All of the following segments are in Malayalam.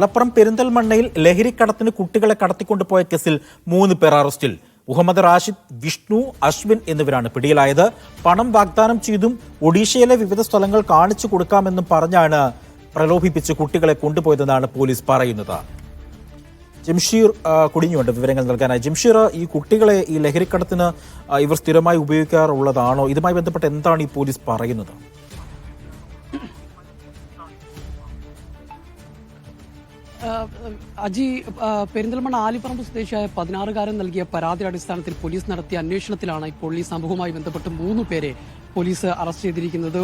മലപ്പുറം പെരിന്തൽമണ്ണയിൽ ലഹരിക്കടത്തിന് കുട്ടികളെ കടത്തിക്കൊണ്ടുപോയ കേസിൽ മൂന്ന് പേർ അറസ്റ്റിൽ. മുഹമ്മദ് റാഷിദ് വിഷ്ണു അശ്വിൻ എന്നിവരാണ് പിടിയിലായത്. പണം വാഗ്ദാനം ചെയ്തും ഒഡീഷയിലെ വിവിധ സ്ഥലങ്ങൾ കാണിച്ചു കൊടുക്കാമെന്നും പറഞ്ഞാണ് പ്രലോഭിപ്പിച്ച് കുട്ടികളെ കൊണ്ടുപോയതെന്നാണ് പോലീസ് പറയുന്നത്. ജംഷീർ കുടിഞ്ഞുണ്ട് വിവരങ്ങൾ നൽകാനായി. ജംഷീർ ഈ കുട്ടികളെ ഈ ലഹരിക്കടത്തിന് ഇവർ സ്ഥിരമായി ഉപയോഗിക്കാറുള്ളതാണോ? ഇതുമായി ബന്ധപ്പെട്ട് എന്താണ് ഈ പോലീസ് പറയുന്നത്? അജി പെരിന്തൽമണ്ണ ആലിപ്പറമ്പ് സ്വദേശിയായ പതിനാറുകാരൻ നൽകിയ പരാതിയുടെ അടിസ്ഥാനത്തിൽ പോലീസ് നടത്തിയ അന്വേഷണത്തിലാണ് ഇപ്പോൾ ഈ സംഭവവുമായി ബന്ധപ്പെട്ട് മൂന്ന് പേരെ പോലീസ് അറസ്റ്റ് ചെയ്തിരിക്കുന്നത്.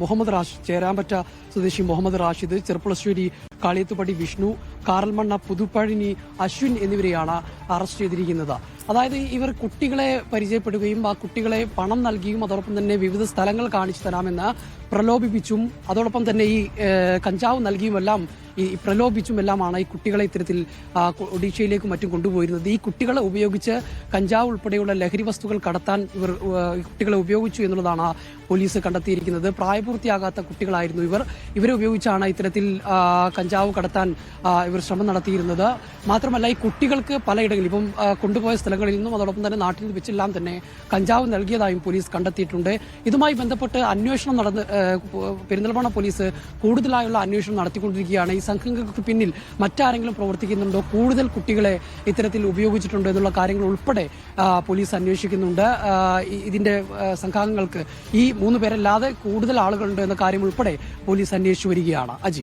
മുഹമ്മദ് റാഷിദ് ചേരാമ്പറ്റ സ്വദേശി മുഹമ്മദ് റാഷിദ് ചെറുപ്പുളശ്ശേരി കാളിയത്തുപടി വിഷ്ണു കാറൽമണ്ണ പുതുപ്പഴിനി അശ്വിൻ എന്നിവരെയാണ് അറസ്റ്റ് ചെയ്തിരിക്കുന്നത്. അതായത് ഇവർ കുട്ടികളെ പരിചയപ്പെടുകയും ആ കുട്ടികളെ പണം നൽകിയും അതോടൊപ്പം തന്നെ വിവിധ സ്ഥലങ്ങൾ കാണിച്ചു തരാമെന്ന് പ്രലോഭിപ്പിച്ചും അതോടൊപ്പം തന്നെ ഈ കഞ്ചാവ് നൽകിയുമെല്ലാം ഈ പ്രലോഭിച്ചുമെല്ലാമാണ് ഈ കുട്ടികളെ ഇത്തരത്തിൽ ഒഡീഷയിലേക്ക് മറ്റും കൊണ്ടുപോയിരുന്നത്. ഈ കുട്ടികളെ ഉപയോഗിച്ച് കഞ്ചാവ് ഉൾപ്പെടെയുള്ള ലഹരി വസ്തുക്കൾ കടത്താൻ ഇവർ കുട്ടികളെ ഉപയോഗിച്ചു എന്നുള്ളതാണ് പോലീസ് കണ്ടെത്തിയിരിക്കുന്നത്. പ്രായപൂർത്തിയാകാത്ത കുട്ടികളായിരുന്നു ഇവർ. ഇവരെ ഉപയോഗിച്ചാണ് ഇത്തരത്തിൽ കഞ്ചാവ് കടത്താൻ ഇവർ ശ്രമം നടത്തിയിരുന്നത്. മാത്രമല്ല ഈ കുട്ടികൾക്ക് പലയിടങ്ങളിൽ ഇപ്പം കൊണ്ടുപോയ സ്ഥലങ്ങളിൽ നിന്നും അതോടൊപ്പം തന്നെ നാട്ടിൽ വെച്ചെല്ലാം തന്നെ കഞ്ചാവ് നൽകിയതായും പോലീസ് കണ്ടെത്തിയിട്ടുണ്ട്. ഇതുമായി ബന്ധപ്പെട്ട് അന്വേഷണം നടന്ന് പെരിന്തൽമണ്ണ പോലീസ് കൂടുതലായുള്ള അന്വേഷണം നടത്തിക്കൊണ്ടിരിക്കുകയാണ്. ഈ സംഘങ്ങൾക്ക് പിന്നിൽ മറ്റാരെങ്കിലും പ്രവർത്തിക്കുന്നുണ്ടോ? കൂടുതൽ കുട്ടികളെ ഇത്തരത്തിൽ ഉപയോഗിച്ചിട്ടുണ്ടോ എന്നുള്ള കാര്യങ്ങൾ ഉൾപ്പെടെ പോലീസ് അന്വേഷിക്കുന്നുണ്ട്. ഇതിന്റെ സംഘാംഗങ്ങൾക്ക് ഈ മൂന്ന് പേരല്ലാതെ കൂടുതൽ ആളുകളുണ്ട് എന്ന കാര്യം ഉൾപ്പെടെ പോലീസ് അന്വേഷിച്ചു വരികയാണ്. അജി.